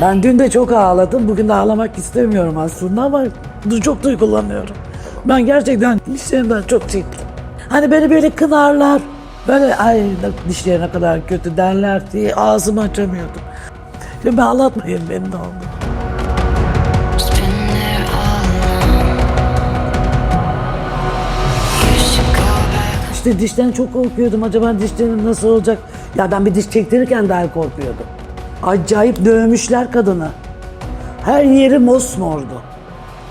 Ben dün de çok ağladım. Bugün de ağlamak istemiyorum aslında ama çok duygulanıyorum. Ben gerçekten dişlerimden çok çektim. Hani beni böyle kınarlar. Böyle ay dişleri ne kadar kötü derler diye ağzımı açamıyordum. Şimdi ağlatmayın beni go back. İşte dişten çok korkuyordum. Acaba dişlerim nasıl olacak? Ya ben bir diş çektirirken daha korkuyordum. Acayip dövmüşler kadını. Her yeri mosmordu.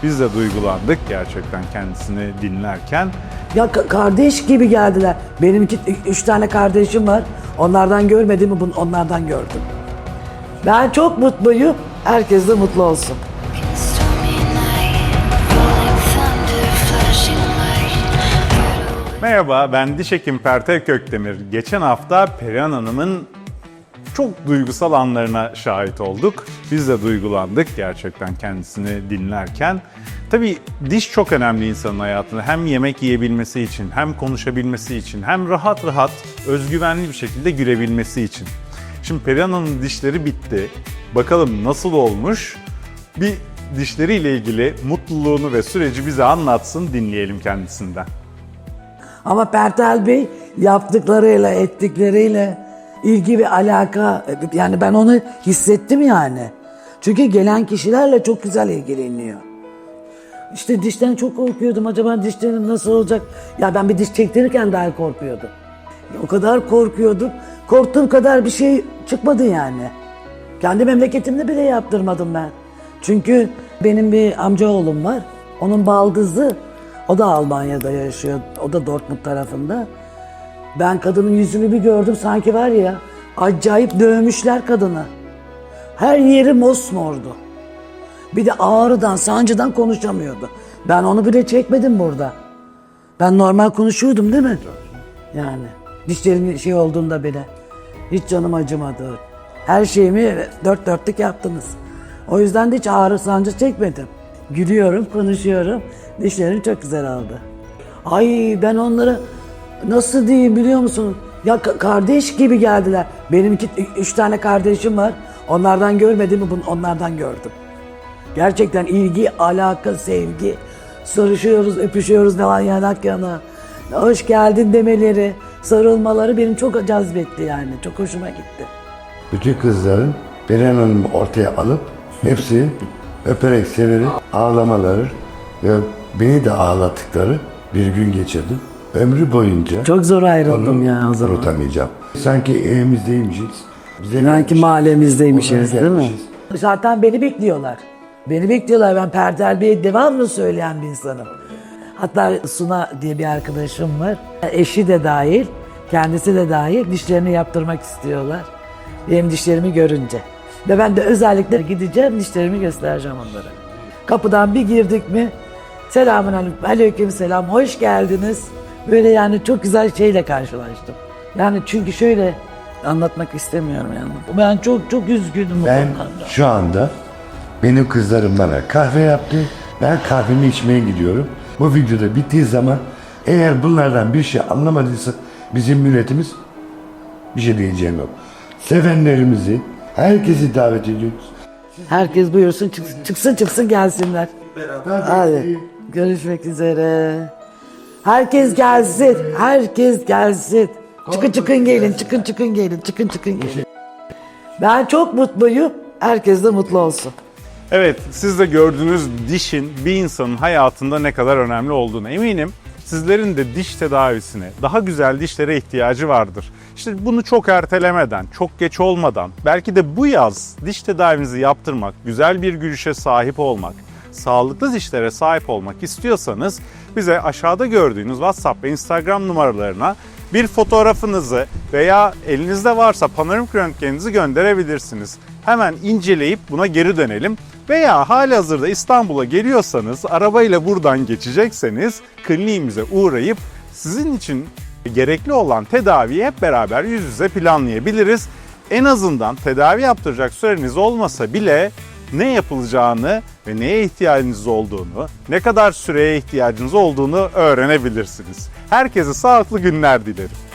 Biz de duygulandık gerçekten kendisini dinlerken. Ya ka- kardeş gibi geldiler. Benim iki, üç tane kardeşim var. Onlardan görmediğimi bunu onlardan gördüm. Ben çok mutluyum. Herkes de mutlu olsun. Merhaba ben diş hekim Pertev Kökdemir. Geçen hafta Perihan Hanım'ın çok duygusal anlarına şahit olduk. Biz de duygulandık gerçekten kendisini dinlerken. Tabii diş çok önemli insanın hayatında. Hem yemek yiyebilmesi için, hem konuşabilmesi için, hem rahat rahat, özgüvenli bir şekilde gülebilmesi için. Şimdi Perihan Hanım'ın dişleri bitti. Bakalım nasıl olmuş? Bir dişleriyle ilgili mutluluğunu ve süreci bize anlatsın, dinleyelim kendisinden. Ama Pertel Bey yaptıklarıyla, ettikleriyle ilgi ve alaka yani ben onu hissettim yani. Çünkü gelen kişilerle çok güzel ilgileniyor. İşte dişten çok korkuyordum. Acaba dişlerim nasıl olacak? Ya ben bir diş çektirirken daha korkuyordum. O kadar korkuyordum. Korktuğum kadar bir şey çıkmadı yani. Kendi memleketimde bile yaptırmadım ben. Çünkü benim bir amcaoğlum var. Onun baldızı, o da Almanya'da yaşıyor. O da Dortmund tarafında. Ben kadının yüzünü bir gördüm sanki var ya acayip dövmüşler kadını. Her yeri mosmordu. Bir de ağrıdan, sancıdan konuşamıyordu. Ben onu bile çekmedim burada. Ben normal konuşuyordum değil mi? Yani dişlerimin şey olduğunda bile. Hiç canım acımadı. Her şeyimi dört dörtlük yaptınız. O yüzden de hiç ağrı sancı çekmedim. Gülüyorum, konuşuyorum. Dişlerim çok güzel oldu. Ay ben onlara nasıl diyeyim biliyor musun? Ya ka- kardeş gibi geldiler. Benim iki, üç tane kardeşim var. Onlardan görmediğimi bunu onlardan gördüm. Gerçekten ilgi, alaka, sevgi. Sarışıyoruz, öpüşüyoruz ne var yanak yana. Hoş geldin demeleri, sarılmaları benim çok cazbetti yani. Çok hoşuma gitti. Bütün kızların Beren Hanım'ı ortaya alıp hepsi öperek severek ağlamaları ve beni de ağlattıkları bir gün geçirdim. Ömrü boyunca Çok zor ayrıldım onu ya o zaman. unutamayacağım. Sanki evimizdeymişiz. Bize Sanki mahallemizdeymişiz Oraya değil mi? gelmişiz. Zaten beni bekliyorlar. Beni bekliyorlar. Ben Perdel Bey'e devamlı söyleyen bir insanım. Hatta Suna diye bir arkadaşım var. Eşi de dahil, kendisi de dahil dişlerini yaptırmak istiyorlar. Benim dişlerimi görünce. Ve ben de özellikle gideceğim, dişlerimi göstereceğim onlara. Kapıdan bir girdik mi, selamun aleyküm, aleyküm selam, hoş geldiniz. Böyle yani çok güzel şeyle karşılaştım. Yani çünkü şöyle anlatmak istemiyorum yani. Ben çok çok üzgünüm Ben konularda. şu anda benim kızlarım bana kahve yaptı. Ben kahvemi içmeye gidiyorum. Bu videoda bittiği zaman eğer bunlardan bir şey anlamadıysa bizim milletimiz bir şey diyeceğim yok. Sevenlerimizi, herkesi davet ediyoruz. Herkes buyursun çıksın çıksın, çıksın gelsinler. Hadi görüşmek üzere. Herkes gelsin. Herkes gelsin. Çıkın çıkın gelin. Çıkın çıkın gelin. Çıkın çıkın gelin. Ben çok mutluyum. Herkes de mutlu olsun. Evet, siz de gördüğünüz dişin bir insanın hayatında ne kadar önemli olduğunu eminim. Sizlerin de diş tedavisine, daha güzel dişlere ihtiyacı vardır. İşte bunu çok ertelemeden, çok geç olmadan, belki de bu yaz diş tedavinizi yaptırmak, güzel bir gülüşe sahip olmak, sağlıklı dişlere sahip olmak istiyorsanız bize aşağıda gördüğünüz WhatsApp ve Instagram numaralarına bir fotoğrafınızı veya elinizde varsa panoramik röntgeninizi gönderebilirsiniz. Hemen inceleyip buna geri dönelim. Veya halihazırda İstanbul'a geliyorsanız arabayla buradan geçecekseniz kliniğimize uğrayıp sizin için gerekli olan tedaviyi hep beraber yüz yüze planlayabiliriz. En azından tedavi yaptıracak süreniz olmasa bile ne yapılacağını ve neye ihtiyacınız olduğunu, ne kadar süreye ihtiyacınız olduğunu öğrenebilirsiniz. Herkese sağlıklı günler dilerim.